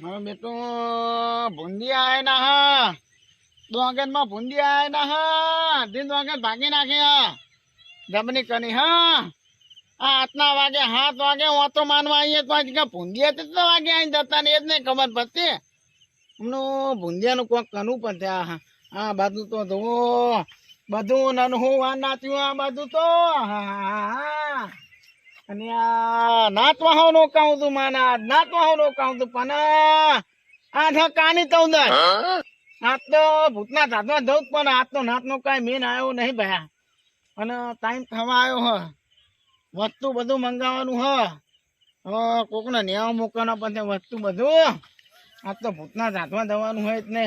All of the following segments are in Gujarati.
મારો બેટો ભૂંડિયા આવે ના હા. દોંગનમાં ભૂંડિયા આય ના ભાગી નાખે હા. જમની કની હા. આ આટલા વાગે હાથ વાગે હું તો માનવા આવીએ તો કેટલા વાગે આવીને જતા ને એ જ નહીં ખબર પડતી. હમણાં ભૂંડિયાનું કોક કરવું પડશે આ આ બાજુ તો જુઓ. બધું નનહું આ નાચ્યું આ બાજુ તો. હા હા. અને આ નાતવાહો નો કહું તું માના નાતવાહો નો કહું તું પણ આ કાની તો અંદર આ તો ભૂતના ધાતમાં જવું પણ આ તો નાત નો કાંઈ મેન આવ્યો નહીં ભયા. અને ટાઈમ થવા આવ્યો હ. વસ્તુ બધું મંગાવવાનું હ. કોકને નેવા મૂકવાનો પછી વસ્તુ બધું. આ તો ભૂતના ધાતમાં જવાનું હોય એટલે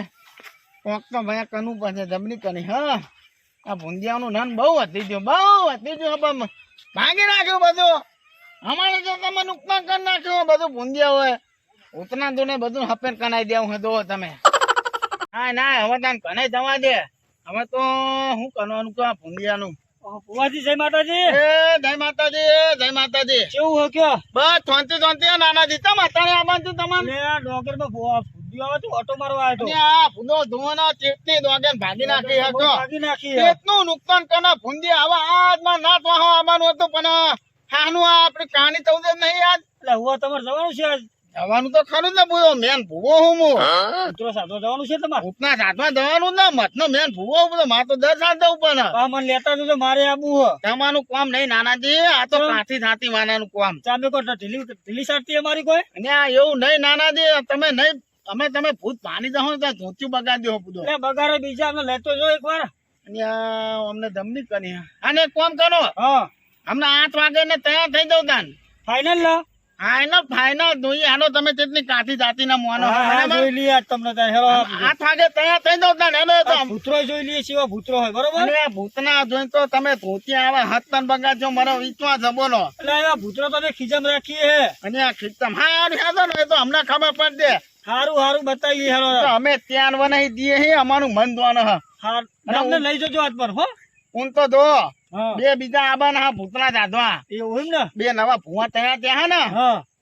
કોક તો ભયા કનું પછી જમણી કરી હ. આ ભૂંડિયાનું નાન બહુ વધી ગયું, બહુ ગયું હવે ભાંગી નાખ્યું બધું. અમારે તો તમે નુકસાન કરી નાખ્યું બધું ભૂંડિયા હોય. ઉતના તો બધું હપેટ કનાઈ દેવું દો તમે. હા ના હવે તને કને જવા દે. હવે તો હું કરવાનું કહું આ ભૂંડિયાનું જય માતાજી. એ જય માતાજી જય માતાજી. કેવું હો કયો? બસ શાંતિ શાંતિ હો નાના માતાને આવવાનું છે તમારે? લે માં ફૂદ્યો આવે તો ઓટો મારવા આવ્યો અને આ ફૂદો ધોવાના ચેતની દોગેન ભાગી નાખી હતો ભાગી નાખી હે. નુકસાન કરે ભૂંડી આવા આજમાં ના તો આવવાનું હતું પણ હાનું આ આપણી તો નહીં યાદ એટલે હુવા તમારે જવાનું છે આજ. જવાનું તો ખરું ને ભૂવો. મેન ભૂવો હું હું. મિત્રો સાધો જવાનું છે તમારે? ઉપના સાથમાં જવાનું ને. મતનો મેન ભૂવો બધો. મારે તો દર સાથ જવું પણ મને લેતા જજો મારે આબુ હો. તમારું કામ નહીં નાનાજી. આ તો કાથી થાતી માનાનું કામ. ચામે કો ઢીલી ઢીલી સાટતી અમારી કોઈ? અને એવું નહીં નાનાજી. તમે નહીં અમે તમે ભૂત પાણી જાઓ તો ધોત્યું બગાડી દો બધો. એટલે બગારે બીજા અમને લેતો જો એકવાર. અને અમને ધમની કરી. અને કોમ કરો. હા. હમણાં આઠ વાગે ને તૈયાર થઈ જવું તાન. ફાઈનલ લો. ફાઈનલ ફાઈનલ જોઈએ આનો તમે તેટલી કાઠી જાતિ ના મોનો? જોઈ લઈએ તમને ત્યાં આઠ વાગે તૈયાર થઈ જવું તાન હેલો તો ભૂતરો જોઈ લઈએ સિવા ભૂતરો હોય બરોબર? આ ભૂતના જોઈ તો તમે ધોતી આવે હાથ તન બગાડજો મારો વિશ્વાસ છે બોલો. એટલે આ ભૂતરો તો ખીજમ રાખીએ હે. અને આ ખીજમ હા હેલો ને તો હમણાં ખબર પડ દે. સારું હારું બતાવીએ હેરો અમે ત્યાં બનાવી દઈએ હે અમારું મન દોવાનો હા. અમને લઈ જજો આજ પર હો. હું તો દો. હા બે બીજા આબાના ભૂતના દાદવા એવું ને? બે નવા ભુવા તૈયાર ત્યાં ને?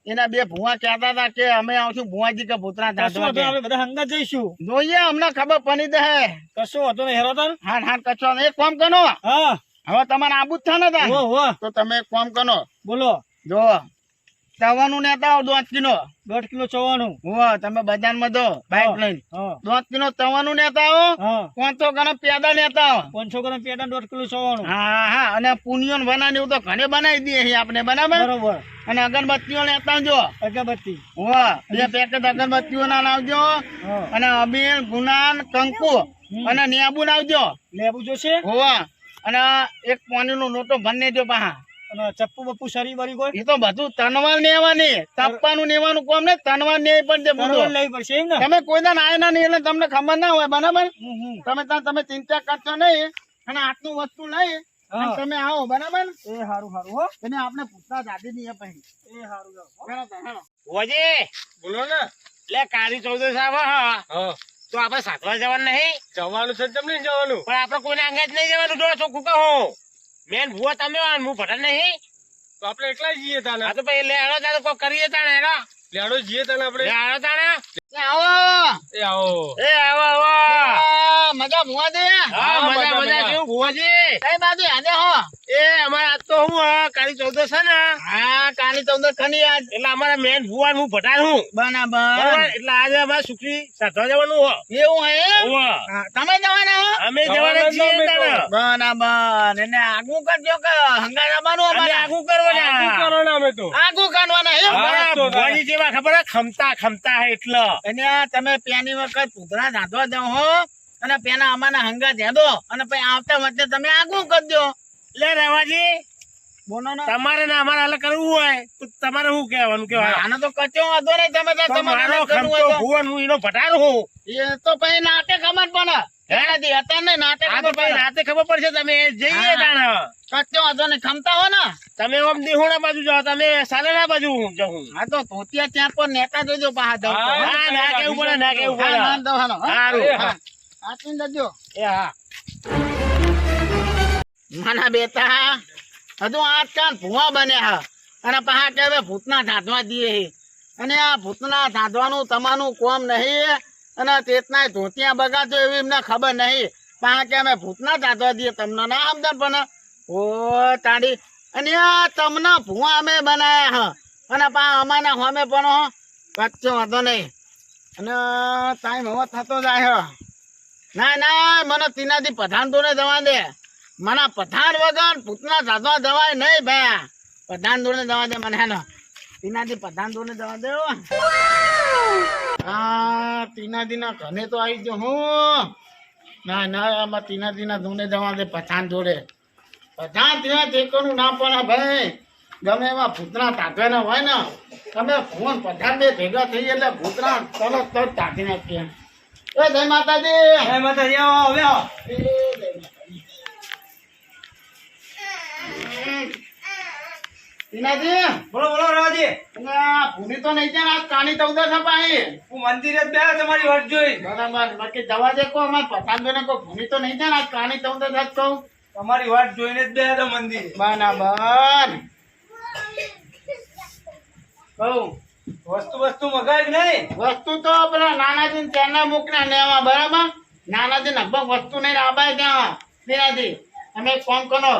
એના બે ભૂવા કહેતા હતા કે અમે આવશું ભુવાજી કે ભૂતના દાદવા બધા હંગા જઈશું. જોઈએ હમણાં ખબર પડી દે. કશો હતો ને હેરો તાર. હા હા કચો એક કોમ કરો. હા. હવે તમારે આબુ જ થાય ને તો તમે એક કોમ કરો. બોલો. જો તવાનું નેતા દોઢ કિલો. દોઢ કિલો ચવાનું હોવા તમે બજારમાં દો બાઈક લઈને. દોઢ કિલો તવાનું નેતા આવો હા. પાંચસો ગ્રામ પેદા નેતા આવો. પાંચસો ગ્રામ પેદા દોઢ કિલો ચવાનું હા હા અને પુનિયન બનાવી એવું તો ઘરે બનાવી દઈએ આપણે બરાબર? બરોબર. અને અગરબત્તીઓ લેતા આવજો. અગરબત્તી. હોવા બે પેકેટ અગરબત્તીઓ ના લાવજો. અને અબીર ગુનાન કંકુ અને નિયાબુ લાવજો. લેબુ જોશે? હોવા અને એક પાણી નો લોટો ભરને જો પાહા અને ચપ્પુ બપ્પુ શરી વાળી કોઈ? એ તો બધું તનવાર નેવાની. તપવાનું નેવાનું કોમ ને તનવાર ને પણ જે બધું લેવી પડશે એમ ને? તમે કોઈ દાન આયા ના નહીં એટલે તમને ખબર ના હોય બરાબર. તમે ત્યાં તમે ચિંતા કરશો નહીં અને આટલું વસ્તુ લઈ તમે આવો બરાબર? એ હારું હારું હો. એને આપણે પૂછતા જાતી નહીં પછી એ હારું જાઓ, હો. હેલો બોલો ને. લે કાળી ચૌદશ આવે હા. હા. તો આપણે સાતવા જવાનું નહીં? જવાનું છે તમને જવાનું? પણ આપણે કોઈને અંગે જ નહીં જવાનું ડોળો ચોખ્ખું કહો મેન ભૂવા તમે આવો, હું ભટન નહીં. તો આપણે એકલા જઈએ તાને આ તો પછી લેડો તાને કોઈ કરીએ તાને હેલો લેડો જઈએ તાને આપણે. લેડો તાને આવો. એ આવો એ આવો આવો. મજા ભુવા દે. હા, મજા, મજા. કેવું ભુવાજી કઈ બાજુ આજે હો? એ અમારે આજ તો હું કાળી ચૌદશ છે ને. હા કાળી ચૌદશ ખની આજ. એટલે અમારા મેન ભુવાન હું ભટાર હું. બરાબર. એટલે આજે અમારે સુખી સાધવા જવાનું હો. એવું હે તમે જવાના હો? અમે જવાના છીએ. બરાબર. એને આગું કરજો કે હંગા જવાનું અમારે. આગું કરવાના. શું કરવાના અમે તો. આગું કરવાના હે ભુવાજી જેવા ખબર ખમતા ખમતા હે એટલે. અને તમે પેની વખત પૂતળા ધાંધવા દો હો. અને પેના અમાના હંગા ધેદો અને પછી આવતા વખતે તમે આગું કરજો? લે રેવાજી તમારે ને અમારે અલગ કરવું હોય તો તમારે શું કહેવાનું કેવાય આનો તો કચો વાંધો નહીં તમે તમારો ખમતો ભુવન હું એનો ભટાર હું એ તો પછી નાટે ખબર પર નેતા જોજો હા, ના કેવું પડે ના કેવું પડે. ના, દવાખાનો, હા? હારું. હા. હાચવીને જજો. એ હા માના બેટા હજુ આજકાલ ભૂવા બન્યા અને પહા કે ભૂતના ધાંધવા દઈએ હે. અને આ ભૂતના ધાંધવાનું તમારું કોમ નહીં અને તેતના ધોતિયા બગાડો એવી એમને ખબર નહીં પહા કે અમે ભૂતના ધાંધવા દઈએ તમને ના સમજણ પણ ઓ તાડી અને આ તમને ભૂવા અમે બનાયા હ અને પા અમાના હોમે પણ કચ્છો વાંધો નહીં અને ટાઈમ હવે થતો જાય હ ના ના, મને તીનાથી પઠાણ તો ને જવા દે. મને પઠાણ વગર ભૂતના સાધવા જવાય નહીં ભાઈ પઠાણ દોડે જવા દે મને હેનો. તીનાથી પઠાણ દોડે જવા દે હા. તીનાથી ના ઘરે તો આવી ગયો હું. ના ના, આમાં તીનાથી ના ધોને જવા દે પઠાણ જોડે. પઠાણ ત્યાં ટેકોનું ના પણ ભાઈ. ગમે એવા ભૂતના તાકવાના હોય ને, તમે ફોન પઠાણ બે ભેગા થઈ એટલે ભૂતના તરત તરત તાકી નાખીએ. એ જય માતાજી. જય માતાજી આવો હવે આવો એ જય માતાજી. તીનાજી બોલો બોલો રાજી અને તો નહીં ત્યાં કાની છે પાણી હું મંદિરે જ બે તમારી વાત જોઈ. બરાબર. બાકી જવા દે કો અમાર ને કો ભૂમિ તો નહીં ત્યાં કાની ચૌદસ છે કહું. તમારી વાત જોઈને જ બે મંદિર. બરાબર. કહું. વસ્તુ વસ્તુ મગાવી નહીં? વસ્તુ તો પેલા નાનાજી ત્યાંના મૂકના લેવા બરાબર? નાનાજી લગભગ વસ્તુ નહીં આબાય ત્યાં. તેનાથી અમે એક ફોન કરો.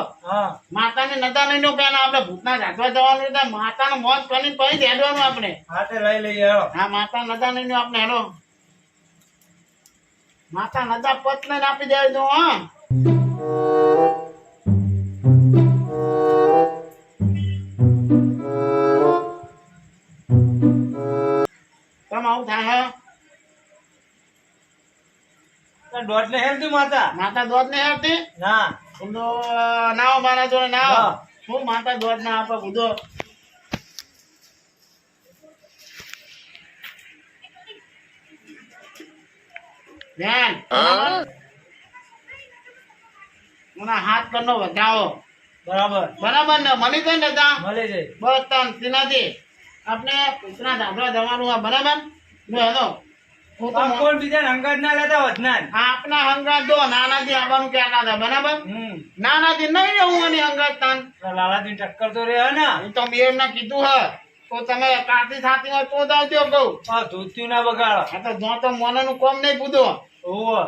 માતાને નતા નહીં નું પેલા આપણે ભૂતના જાગવા જવાનું એટલે માતાનું મોત કરીને પછી જ આપણે. હાથે લઈ લઈએ હા માતા નદા નહીં નું આપણે હેલો માતા નદા પત લઈને આપી દેજો હા. આવું થાય દોઢ ને હેલ માતા? માતા દોધ ને. આપતી ના તો નાવ મારા જોડે નાવ હું. માતા દોધ ના આપે બુધો. બેન મને હાથ કરનો વધાવો. બરાબર. બરાબર ને? મળી જાય ને તા? મળી જાય. બસ તમ તેનાથી આપણે કૂતરા ધાબળા જવાનું બરાબર? લો હેલો. હું તો આ મો- કોણ બીજા અંગત ના લેતા વધનાર આપના હંગાત દો નાનાથી આવવાનું કહેતા હતા બરાબર? હમ. નહીં રહેવું અને હંગાત તાન. લાલાજી ટક્કર તો રે ને? તો મેર ના કીધું હે. તો તમે કાતી હોય તો જ આવજો કહું. આ ધોત્યું ના બગાડો. આ તો જો તો કોમ નહીં પૂછો.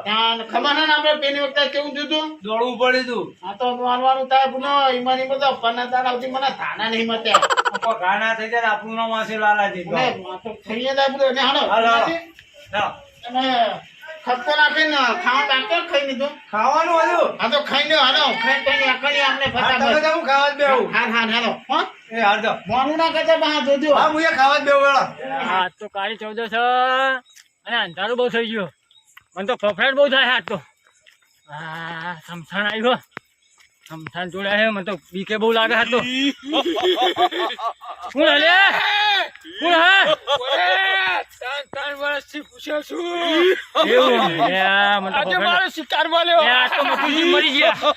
ત્યાં ખબર આપડે ને આપણે પેલી વખતે કેવું થયું દોડવું પડ્યું તું. આ તો મારવાનું થાય ભૂલો ઈમાની બધો પન્ના તાર આવતી મને થાના નહીં મતે. કોઈ ઘા થઈ જાય આપણું નામ હશે લાલાજી. ખાઈએ જાય હાલો. હાલો, હાલો. ચાલો. અને ખપકો નાખીને ખાવા ડાક્ટર ખાઈ લીધું? ખાવાનું હતું આ તો ખાઈ લો હાલો. ખાઈ ખાઈ આકડી આપણે ફટાફટ. તમે હું ખાવા જ બેહું. હા હા હાલો. હો? એ હાર મોનું ના કરતા બા જોજો. હા હું એ ખાવા જ બેહું વેળો હા તો કાળી ચૌદસ છે. અને અંધારું બહુ થઈ ગયું. મને તો ફફડાટ બહુ થાય હાથ તો. હા સમસણ આવ્યો સમસાણ જોડ્યા હે મને તો બીકે બહુ લાગે હાથ તો કોણ હલે કોણ છું એવું લે, મને તો ફફડાટ- શિકાર લે, આજ તો મકુજી મરી ગયા.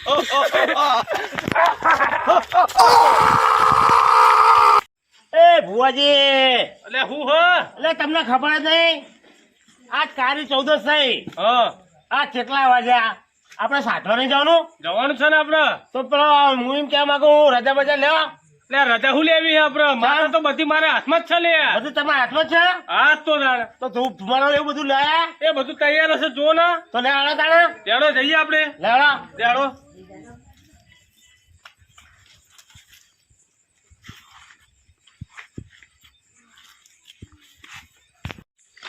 એ ભુવાજી. એટલે હું હ? એટલે તમને ખબર જ નહીં. આજ કારી ચૌદસ થઈ. હ. આ કેટલા વાગ્યા? આપણે સાધવા નહીં જવાનું? જવાનું છે ને આપડે તો પેલો હું એમ કેવા માંગુ હું રજા બજા લેવા? એટલે રજા હું લેવી આપડે મારે તો બધી મારા હાથમાં જ છે લે. બધું તમારા હાથમાં છે? હાથ તો તારે તો ધૂપ ધુમાડો એવું બધું લાયા? એ બધું તૈયાર હશે જો ને. તો લે આડો તાણે. તેડો જઈએ આપણે. લેવડો તેડો.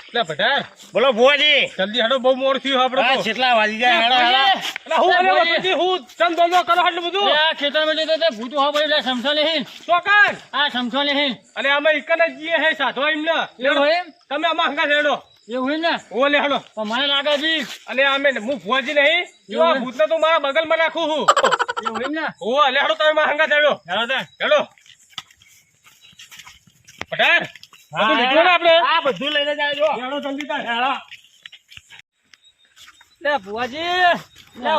એટલે ભટાર. બોલો ભુવાજી. જલ્દી હેડો બહુ મોડ થયું આપડે હા, તો. કેટલા વાગી ગયા હેડો હેડો. એટલે હું બાપુજી, હું ચમ ધંધો કરો આટલું બધું? આ ખેતરમાં જતો તે ભૂતો હા ભાઈ સમસો લેહીન ચોકન આ સમસો લેહીન અને અમે ઇકન જ જીએ હે સાધો એમને. એવું હોય એમ? તમે આમાં હંગા લેડો એવું હોય ને? ઓ લે હેડો. પણ મને લાગે જી અને અમે હું ભુવાજી નહીં. જો આ ભૂતને તો મારા બગલમાં રાખું હું એવું હોય ને? ઓ લે હેડો તમે મારા હંગા લેડો હેડો. હેડો. પટાર બધું લઈને જલ્દી લે ભુવાજી. લે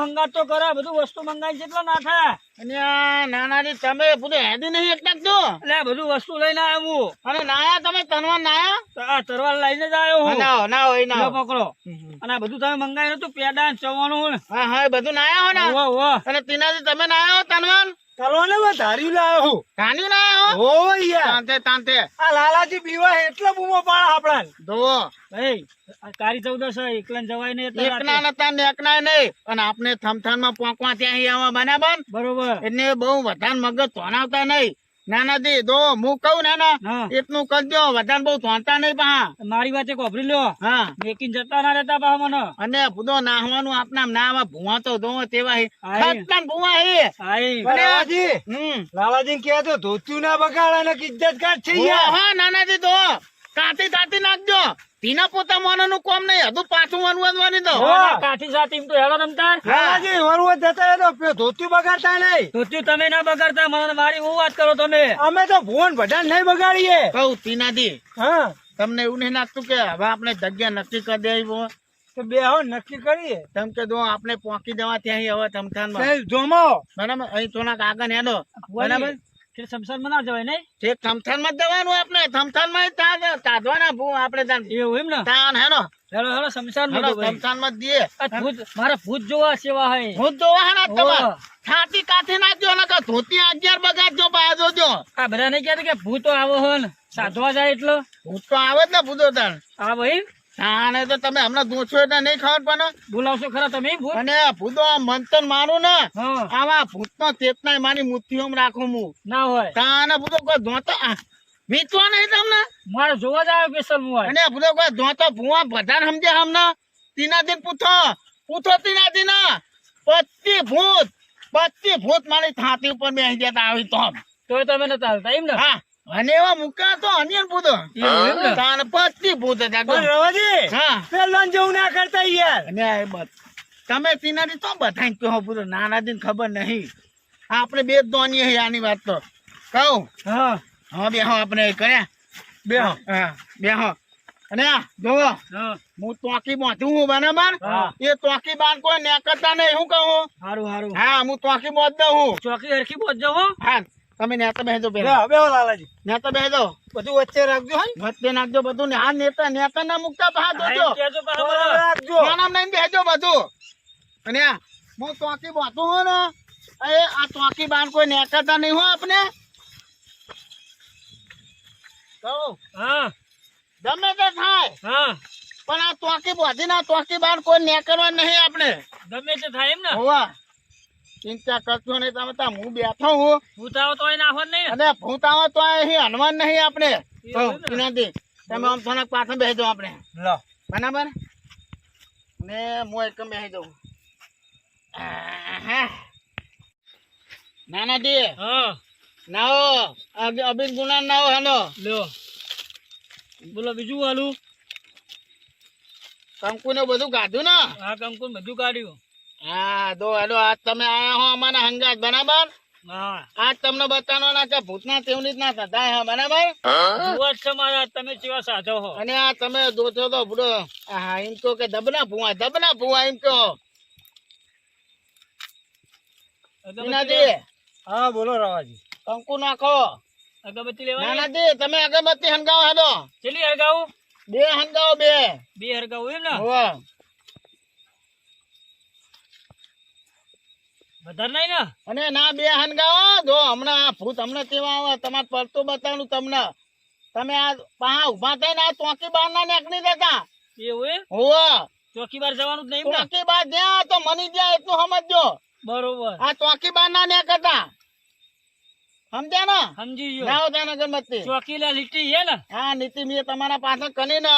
હંગાત તો કરે બધું વસ્તુ મંગાવી જેટલો ના થાય. અને નાનાજી તમે પૂરું હેડી નહીં જ બધું વસ્તુ લઈને આવ્યો હું. અને નાયા તમે તનવા નાયા? તો આ તરવાર લઈને જ આવ્યો હું. ના ના હોય ના પકડો. અને બધું તમે મંગાવ્યું હતું પેડા ચવાનું હા હા બધું નાયા હો ને. અને તીનાથી તમે નાયા હો તનવાન? તલવાને માં ધાર્યું લાયો હું. કાન્યું લાયો? ઓ યાર. તાંતે તાંતે આ લાલાજી બીવા એટલે બૂમો પાડે આપણા જોવો ભાઈ કારી ચૌદસ એકલા જવાય ને એટલે એકના. નતા ને એકના નહીં. અને આપણે થમથાનમાં પોંકવા ત્યાં આવવા આવા બરાબર? બરોબર. એટલે બહુ વધારે મગજ તોનાવતા નહીં. નાના દી દો હું કઉ નાના એટલું કરજો વધારે બહુ ધોતા નહીં પા મારી વાત કોભરી લ્યો. હા. મેકીને જતા ના રહેતા પા મને. અને બધો નાહવાનું આપના ના આવા ભૂવા તો દો તેવા ખતમ. ભૂવા હે. લાલાજી. હમ. લાલાજી કે તો ધોતું ના બગાડ ને ઇજ્જત કાઢ છે હા નાના દી દો કાંતી કાંતી નાખજો. તીના પોતા મોનાનું કોમ નહીં. હતું પાછું વનવવાની દો. કાઠી સાથે તો હેલો રમતા લાલાજી વરવો જતા એ તો બગાડતા નહીં. ધોતી તમે ના બગાડતા મને મારી હું વાત કરો તમે? અમે તો ફોન બધા નહીં બગાડીએ. કહું તીના દી હા. તમને એવું નહીં લાગતું કે હવે આપણે જગ્યા નક્કી કરી દેવી તો બે હો નક્કી કરીએ. તમ કે જો આપણે પહોંચી દેવા ત્યાં હવે તમથાન જોમો. બરાબર? અહીં થોડાક આગળ હેડો. બરાબર? ના જવાય નહીં તે જવાનું આપણે ભૂ આપણે એવું એમ ને? તાન હેલો. હેલો ભૂત મારા ભૂત જોવા સેવા હે. હું જોવા તમાર? છાતી કાઠી નાખજો ને કે ધોતી અગિયાર બગાડજો જોજો. આ બધા નહીં કહેતા કે ભૂતો આવો સાધવા જાય એટલો. ભૂત તો આવે જ ને ભૂતો તાન. આ ભાઈ તાને તો તમે હમણાં દોછો એટલે નહીં ખબર પણ બોલાવશો ખરા તમે અને ભૂતો મંતન મારું ને હા. ભૂત નો ચેતના મારી મૂર્તિઓ રાખું હું ના હોય. તાને ભૂતો કોઈ ધોતો આ, મીચવા નહીં તમને? મારે જોવા જ આવે સ્પેશિયલ હું અને ભૂતો કોઈ ધોતો ભૂવા બધા સમજે હમને તીના દિન પૂછો પૂછો તીના દિન. પચી ભૂત પચી ભૂત મારી છાતી ઉપર બેસી જતા આવી તો તોય તમે નતા આવતા એમ ને? હા. અને એવા મુકા તો અનિયન ભૂતો. એવું એમ ને? તાને પચી ભૂત હતા તો. પણ રવાજી હા. પેલા જેવું ના કરતા યાર. અને આ એ તમે તીનાથી તો બધાને કહો પૂરો નાના દિન ખબર નહીં. આપણે બે દોની આની વાત તો. કહું? હા. હા બેહો આપણે કર્યા. બેહો. હા બેહો. અને આ જોવો. હું. તોકી બાંધું હું બરાબર? માર એ તોકી બાંધ કોઈ નેકરતા નહીં હું કહું? સારું સારું હા હું તોકી બાંધ દઉં હું. ચોકી હરખી પહોંચજો જવો હા. તમે નેતા બેહજો પેલા. બે લાલાજી. નેતા બેહજો. બધું વચ્ચે રાખજો હો વચ્ચે નાખજો બધું ને આ નેતા નેતા ના મુકતા જોજો. રાખજો. નહીં બેસજો બધું. અને હું તોકી બાંધું હું ને એ આ તોકી બાંધ કોઈ નેકાતા નહીં હો આપને. કહું હા. ગમે તે થાય. હા. પણ આ તોકી બાંધીને ના તોકી બાંધ કોઈ નેકરવા નહીં આપણે ગમે તે થાય એમ ને. હોવા. ચિંતા કરશો નહીં તમે હું બેઠો હું. ભૂતાવો તોય નાખો નહીં અને ભૂતાવો તો અહીં હનુમાન નહીં આપણે. તમે આમ થોડાક પાછળ બેસજો આપણે. લો. બરાબર? ને હું એકમ બેસી દઉં નાનાજી. હા. નાઓ અભિન ગુના નાઓ હેનો લ્યો બોલો બીજું હાલું? કંકુ ને બધું કાઢ્યું ને? આ કંકુ બધું કાઢ્યું. હા દો હેલો આજ તમે આયા હો અમારા બરાબર? હા. આજ તમને બતાવવાનો ના કે ભૂતના તેવની જ ના થતા હા બરાબર? જુઓ મારા તમે કેવા સાધો હો. અને આ તમે દોચો તો બુડો હા એમ કહો કે દબના ભૂવા દબના ભૂવા એમ કહો. નાનાજી હા બોલો રવાજી. કંકુ નાખો. અગરબત્તી લેવાની નાનાજી તમે અગરબત્તી હંગાવો હેડો. ચેલી હરગાવું? બે હંગાવો બે. બે હરગાવું એમ ને? વધારે નહીં ને? અને ના બે હંગાવો જો હમણાં આ ભૂત હમણાં કેવા આવે તમારે પડતું બતાવનું તમને. તમે આ પા ઊભા થઈને આ ચોકી બહાર ના નીકળી દેતા એવું એમ? ચોકી બાર જવાનું જ નહીં ચોકી બહાર જ્યાં તો મની જ્યાં એટલું સમજજો. બરોબર. આ ચોકી બહાર ના નીકળતા. સમજ્યા ને? સમજી ગયો. લાવો ત્યાં અગરબત્તી. ચોકી લા લીટી છે ને? હા નીતિ મેં તમારા પાછળ કની ને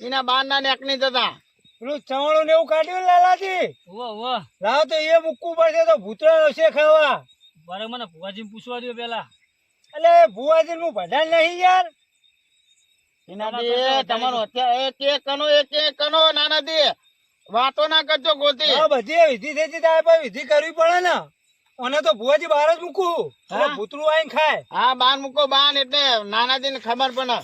એના બહાર ના નીકળી જતા. પેલું ચવાણું ને એવું કાઢ્યું લાલાજી? વાહ વાહ લાવ તો એ મૂકવું પડશે તો ભૂતરા આવશે ખાવા. મારે મને ભુવાજી પૂછવા દો પેલા. એટલે ભુવાજી હું ભજન નહીં યાર. એના તમારો અત્યારે એક એક કનો એક એક કનો નાના દે. વાતો ના કરજો ગોતી. હા બધી વિધિ થઈ તારે પાસે વિધિ કરવી પડે ને. અને તો ભુવાજી બહાર જ મૂકું ભૂતરું આવીને ખાય. હા બાન મૂકો બાન એટલે નાનાજી ને ખબર પડે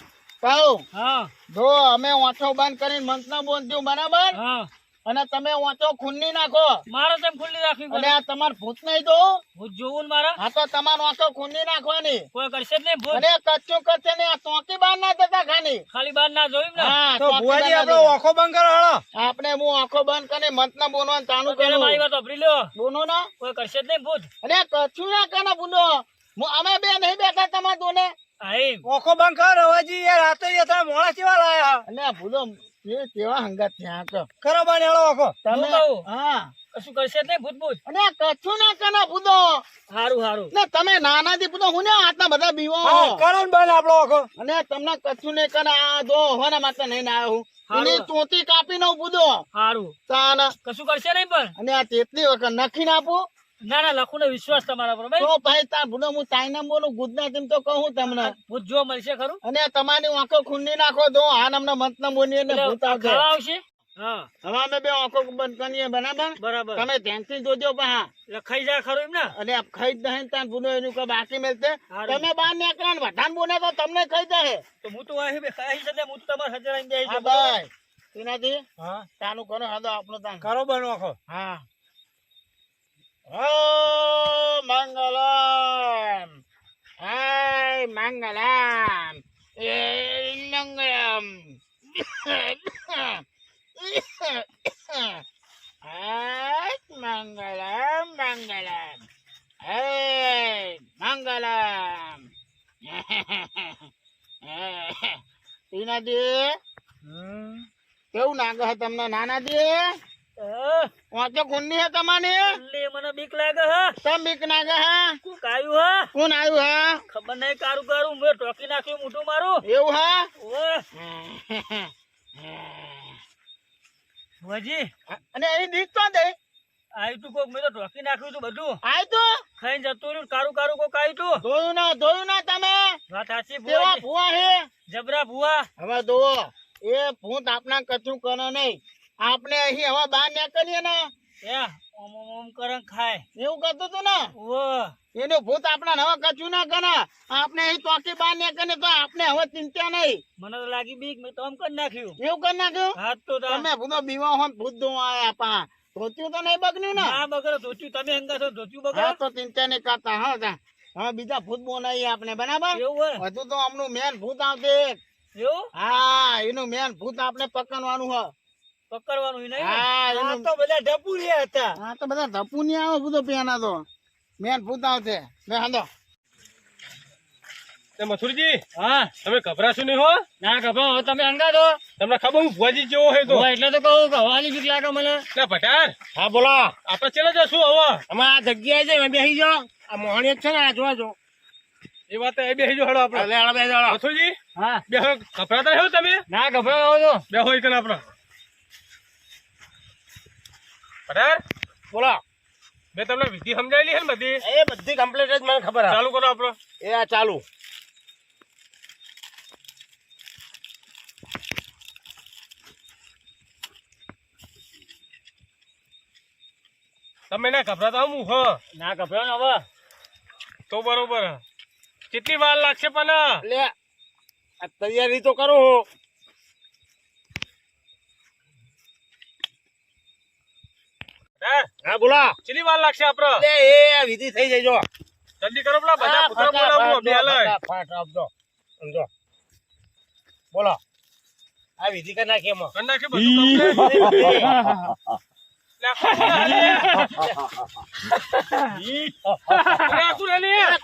કહું હા. જો અમે ઓછો બંધ કરીને મંત્ર બોલશું બરાબર? હા. અને તમે વાંચો ખુલ્લી નાખો. મારે તેમ ખુલ્લી રાખવી અને પડે? આ તમાર ભૂત નહીં તો? ભૂત જોવું ને મારે? હા તો તમાર વાંચો ખુલ્લી નાખવાની. કોઈ કરશે જ નહીં ભૂત. અને કચ્ચું કરશે ને આ ચોકી બાર ના જતા ખાની. ખાલી બાર ના જોયું ને? હા તો ના આપણો. ઓખો બંધ કરો હળો આપણે હું આંખો બંધ કરીને મંત્ર બોલવાનું ચાલુ તો મારી વાત વાપરી લ્યો. બોલો ના કોઈ કરશે જ નહીં ભૂત. અને કચ્છું ના કાના બોલો અમે બે નહીં બેઠા તમાર દોને. ઓખો બંધ કર રવાજી યાર રાતે યાર તમે કેવા લાયા? અને ભૂલો એ કેવા હંગાત થયા કે કરો બાને હળો ઓખો. તમે હા. કશું કરશે જ ભૂત ભૂત અને આ ના કાને બુદો હારું હારું. ને તમે નાના થી પૂછો હું ને આટલા બધા બીવો. હા કરો ને બાને આપણો ઓખો. અને તમને કચ્છું ને કને આ દો હોના માટે નહીં આવ્યો હું. એની ચોથી કાપી નો બુદો હારું. તાન. કશું કરશે નહીં પણ. અને આ તેટલી વખત નખી આપું. ના ના લખું ને વિશ્વાસ તમારા પર ભાઈ તો ભાઈ તા ભૂનો હું ચાઇના બોલું ગુજરાતી તો કહું તમને. ભૂત જોવા મળશે ખરું? અને તમારી આંખો ખૂંદી નાખો તો આ નામના મંત્ર બોલીએ ને ભૂત આવશે આવશે? હા. હવે અમે બે આંખો બંધ કરીએ બરાબર? બરાબર. તમે ધ્યાનથી જોજો પા લખાઈ જાય ખરું એમ ને? અને ખાઈ જ દહે ભૂનો એનું કઈ બાકી હારું. તમે બહાર નીકળ્યા ને વઢાણ બોલે તો તમને ખાઈ દે તો હું તો અહીં ખાઈ છે હું તો તમારા હજાર આવી બરાબર? ભાઈ એનાથી હા. તાનું કરો હાલો આપણો તાન કરો બનો હા. ઓ મંગલમ હાય મંગલમ એ મંગલમ હાય મંગલમ મંગલમ હે મંગલમ ટીનાજી હમ કેવું નાગે છે તમને નાનાજી હા, વાંચો કોણની હે તમારી લે મને બીક લાગે હા? તમ બીક નાગે હે? શું કાયું હા? કોણ આવ્યું હે? ખબર નહીં કારું કારું મેં ટોકી નાખ્યું મોટું મારું. એવું હે? ઓય ભુવાજી અને એ દીક તો દે. આયુ તું કોક મેં તો ટોકી નાખ્યું તું બધું. આય તો? ખાઈને જતું રહ્યું કારું કારું કોક આવ્યું તું. ધોયું ના ધોયું ના તમે. વાત સાચી કેવા ભૂવા હે? જબરા ભુવા. હવે જોવો એ ભૂત આપના કચું કરો નહીં. આપણે અહીં હવે બહાર નીકળીએ ને. એ ઓમ ઓમ ઓમ ખાય. એવું કરતું તું ને? ઓ ભૂત આપણા હવે કચું ના કરે. આપણે અહીં ચોકી બહાર નીકળીએ તો આપણે હવે ચિંતા નહીં. મને તો લાગી બીક મેં તો આમ કરી નાખ્યું. એવું કરી નાખ્યું? હાથ તો તમે ભૂતો બીવા હો ભૂત ધોવા આયા પા. ધોત્યું તો નહીં બગડ્યું ને? ના બગડો ધોત્યું તમે હંગા છો ધોત્યું હા તો ચિંતા નહીં કરતા. હા તા. બીજા ભૂત બોલાવીએ આપણે બરાબર? એવું હોય? હજુ તો અમનું મેન ભૂત આવશે. એવું? હા એનું મેન ભૂત આપણે પકડવાનું હ પકડવાનું ઈ નહીં ને? હા આ તો બધા ડપુરિયા હતા. હા તો બધા ધપુ નહીં આવે પેના તો. મેન લે મથુરજી હા? તમે ગભરાશો નહીં હો. ના ગભરો તમે અંગા દો તમને ખબર હું ભુવાજી જેવો હોય તો. એટલે તો કહું કે બીક લાગે મને. લે ભટાર હા બોલો. આપણે ચલે જશું હવે. અમે આ જગ્યાએ છે બેસી જાઓ. આ મોહણી છે ને આ જોજો એ વાત એ બેસી જો હડો આપણે. બેસી જાઓ. મથુરજી હા. બે હો ગભરાતા છો તમે? ના ગભરાવો તો બે હોય કને આપણે. ભટાર બોલા. મેં તમને વિધિ સમજાયેલી છે ને બધી? એ બધી કમ્પ્લીટ જ મને ખબર ચાલુ કરો આપણો. એ આ ચાલુ. તમે ના ગભરાતા હું હ. ના ગભરાવો ને હવે. તો બરોબર. કેટલી વાર લાગશે પણ? લે આ તૈયારી તો કરું હું ભટાર હા બોલો. ચીલી વાર લાગશે એટલે એ વિધિ થઈ જાય જો. જલ્દી કરો પેલા બધા પુત્ર બોલાવું લય ફટાફટ આપજો. સમજો? બોલો. આ વિધિ કરી નાખે એમાં. કરી નાખે બધું complete. લે, આ કુલે લે. લે,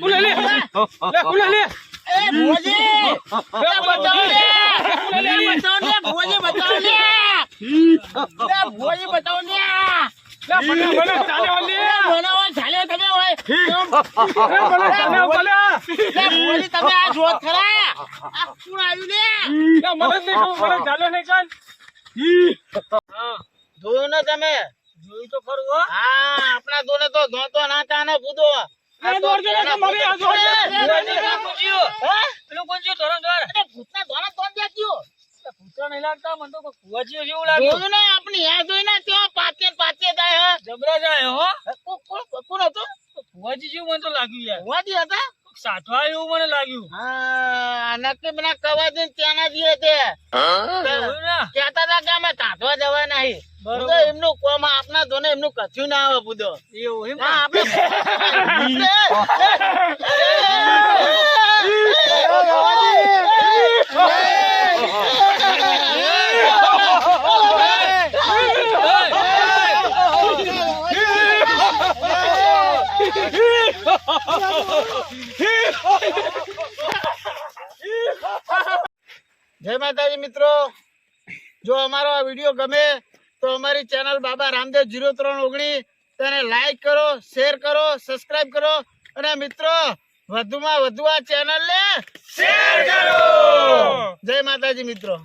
કુલે લે. લે, કુલે લે. એ! લે. એ ભુવાજી! લે, એ બચાવો લે! કુલે લે. લે! એ બનાવો, ચાલે તમે લે, ભલે, ચાલે ભલે. લે, ભુવાજી તમે આ જોત ખરા? આ કોણ આવ્યું લે? લે, મને જ નહીં ખબર, મને ચાલે નહીં કાન. હા જોયું ને તમે જોયું તો ખરું હા આપણા દોને તો ધોતો ના ચાને બુધો લે, આ? હા? પેલું? ધોરણ. અરે ભૂતના. ભૂતરા નહીં લાગતા મને તો જેવું લાગ્યું જોયું ને આપણી યા જોઈ ને ત્યાં પાતે પાતે થાય હે. જબરા જાય હો કોણ- કોણ- કોણ હતું? જેવું મને તો લાગ્યું યાર ભુવાજી હતા સાચવા એવું મને લાગ્યું હા નક્કી બના કવા દે ત્યાંના જઈએ તે એવું કહેતા હતા કે અમે કાઢવા જવા નહીં બરોબર. એમનું કોમ આપના તો એમનું કથ્યું ના આવે બુધો એવું એમ આપણે જય માતાજી મિત્રો. જો અમારો આ વીડિયો ગમે તો અમારી ચેનલ બાબા રામદેવ જીરો ત્રણ ઓગણી તેને લાઈક કરો, શેર કરો, સબસ્ક્રાઇબ કરો. અને મિત્રો વધુમાં વધુ આ ચેનલ ને શેર કરો! જય માતાજી મિત્રો.